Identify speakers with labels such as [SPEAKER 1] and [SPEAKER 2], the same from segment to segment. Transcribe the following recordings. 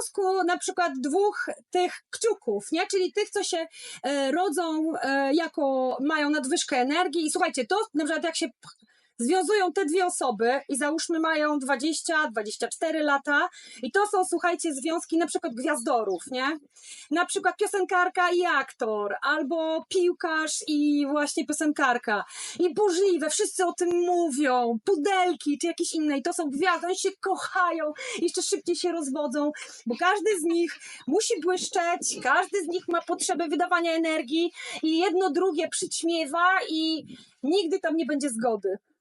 [SPEAKER 1] związku na przykład dwóch tych kciuków, nie? Czyli tych, co się e, rodzą e, jako mają nadwyżkę energii i słuchajcie, to na przykład jak się związują te dwie osoby i załóżmy mają 20-24 lata i to są, słuchajcie, związki na przykład gwiazdorów, nie? Na przykład piosenkarka i aktor, albo piłkarz i właśnie piosenkarka. I burzliwe, wszyscy o tym mówią, pudelki czy jakieś inne i to są gwiazdy, oni się kochają, jeszcze szybciej się rozwodzą, bo każdy z nich musi błyszczeć, każdy z nich ma potrzebę wydawania energii i jedno drugie przyćmiewa i nigdy tam nie będzie zgody.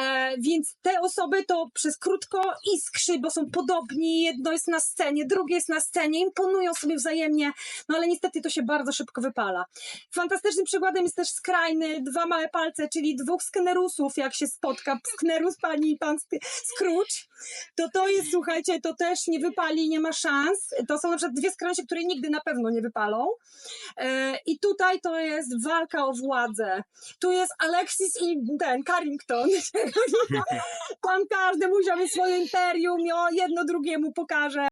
[SPEAKER 1] E, więc te osoby to przez krótko iskrzy, bo są podobni, jedno jest na scenie, drugie jest na scenie, imponują sobie wzajemnie, no ale niestety to się bardzo szybko wypala. Fantastycznym przykładem jest też skrajny, dwa małe palce, czyli dwóch sknerusów, jak się spotka, sknerus pani i pan Scrooge, to to jest, słuchajcie, to też nie wypali, nie ma szans. To są na przykład dwie skrajności, które nigdy na pewno nie wypalą. E, I tutaj to jest walka o władzę. Tu jest Alexis i ten Carrington. Tam każdy musiał mieć swoje imperium, o jedno drugiemu pokaże.